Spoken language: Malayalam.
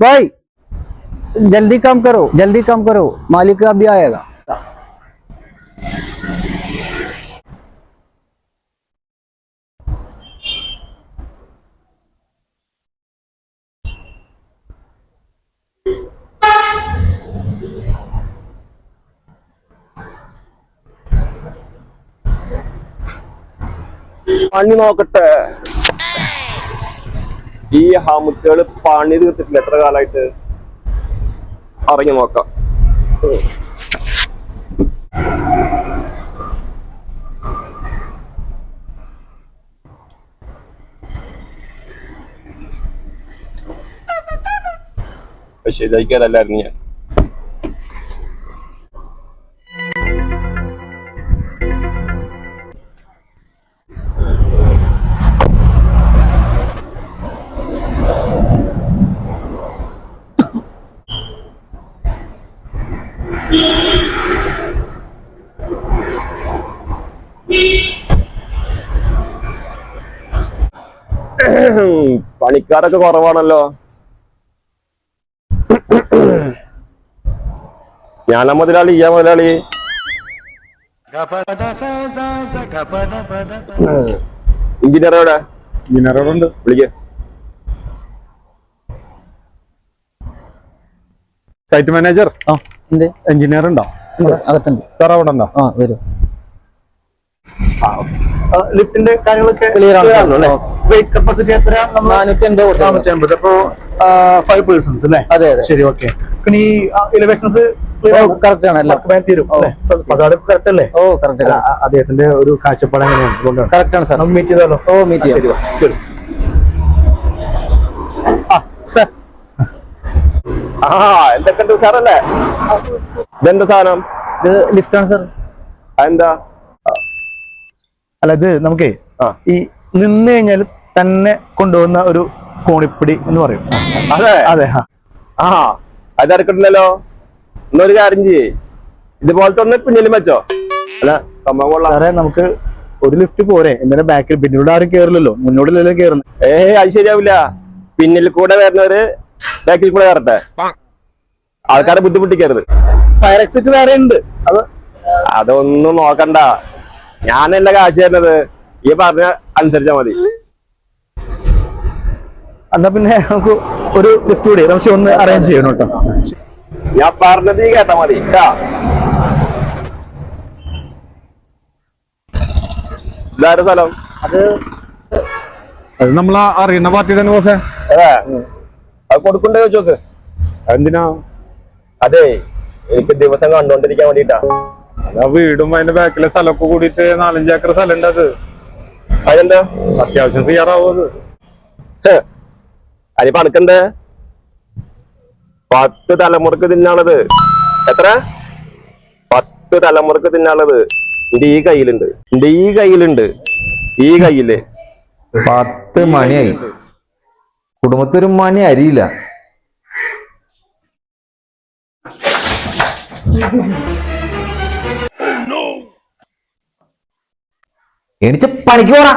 भाई, जल्दी काम करो, जल्दी काम करो, मालिक का भी आएगा। पानी माव कट्टा है। ഈ ഹമുക്കുകൾ പണി തീർത്തിട്ടില്ല. എത്ര കാലമായിട്ട് അറിഞ്ഞു നോക്കാം. പക്ഷെ ശരിയാക്കിയതല്ലായിരുന്നു ഞാൻ. പണിക്കാരൊക്കെ കുറവാണല്ലോ. ഞാനാ മുതലാളി ഇയാ മുതലാളി. എഞ്ചിനീയർ എവിടെ? ഉണ്ട്. വിളിക്ക. സൈറ്റ് മാനേജർ ആ. എഞ്ചിനീയർ ഉണ്ടോ അകത്തുണ്ട്. സാർ അവിടെ ഉണ്ടോ? ആ വരും. ലിഫ്റ്റിന്റെ കാര്യങ്ങളൊക്കെ ക്ലിയർ ആണ്, sir. അല്ലേ? Okay. വെയിറ്റ് കപ്പാസിറ്റി എത്ര നാനൂറ്റി അൻപത് നാനൂറ്റി അമ്പത് അപ്പോ ഫൈവ് പേഴ്സൺസ് അല്ലേ? അതെ അതെ. ശരി ഓക്കെ. പിന്നെ ഈ ഇലവേഷൻസ് ഓ കറക്റ്റ് ആണ് എല്ലാം. തീരും അല്ലേ? ഫസാഡ് കറക്റ്റ് അല്ലേ? ഓ കറക്റ്റ് അദ്ദേഹത്തിന്റെ ഒരു കാഴ്ചപ്പാട് എങ്ങനെയാണ് കറക്റ്റ് ആണ് സാർ മീറ്റ് ചെയ്താലോ? ഓ മീറ്റ് ചെയ്യാം. ശരി ആ സാർ ആ എന്തൊക്കെയുണ്ട് സാറല്ലേ ഇതെന്താ സാധനം? ഇത് ലിഫ്റ്റ് ആണ് സാർ എന്താ അല്ല ഇത് നമുക്കേ ഈ നിന്ന് കഴിഞ്ഞാൽ തന്നെ കൊണ്ടുപോകുന്ന ഒരു കോണിപ്പിടി എന്ന് പറയും. അതെ? അതെ ആ. ആ അത് ഇറക്കിട്ടില്ലല്ലോ എന്നൊരു കാര്യം ചെയ്യേ. ഇതുപോലത്തെ ഒന്ന് പിന്നിലും വെച്ചോ. അല്ല സംഭവം കൊള്ളാം. സാറേ നമുക്ക് ഒരു ലിഫ്റ്റ് പോരെ. എന്തിനാ ബാക്കിൽ പിന്നിലൂടെ ആരും കേറില്ലല്ലോ. മുന്നോട്ടില്ലല്ലോ കയറുന്നത് ഏ അത് ശരിയാവില്ല. പിന്നിൽ കൂടെ വരുന്നവര് ബാക്കിൽ കൂടെ കയറട്ടെ ആൾക്കാരെ ബുദ്ധിമുട്ടിക്കരുത്. ഫയർ എക്സിറ്റ് വേറെ ഉണ്ട്. അത് അതൊന്നും നോക്കണ്ട. ഞാൻ എന്റെ കാശ് തരുന്നത്. ഈ പറഞ്ഞ അനുസരിച്ചാ മതി. എന്നാ പിന്നെ നമുക്ക് ഒരു ലിഫ്റ്റ് കൂടി പക്ഷെ ഒന്ന് അറേഞ്ച് ചെയ്യണം കേട്ടോ. ഞാൻ പറഞ്ഞത് ഈ കേട്ടാ മതി. സ്ഥലം? അത് അത് നമ്മൾ അറിയുന്ന പാർട്ടിയുടെ തന്നെ ബോസേ. അതെ കൊടുക്കണ്ടേ ചോക്ക് എന്തിനാ അതെ എനിക്ക് ദിവസം കണ്ടോണ്ടിരിക്കാൻ വേണ്ടിട്ടാ. അതാ വീടും അതിന്റെ ബാക്കിലെ സ്ഥലമൊക്കെ കൂടിയിട്ട് നാലഞ്ച് ഏക്കർ സ്ഥലം ഉണ്ട് അത്. അതെന്താ? അത്യാവശ്യം ചെയ്യാറാവും അത്. ഹ്. അടുക്കണ്ടേ പത്ത് തലമുറയ്ക്ക് തിന്നാളത് എത്ര? പത്ത് തലമുറയ്ക്ക് തിന്നാളത് എന്റെ ഈ കയ്യിലുണ്ട്. എന്റെ ഈ കയ്യിലുണ്ട്. ഈ കയ്യിൽ. പത്ത് മണിയായി. കുടുംബത്തൊരു മണി അരിയില്ല. എനിക്ക് പണിക്ക് പോടാ.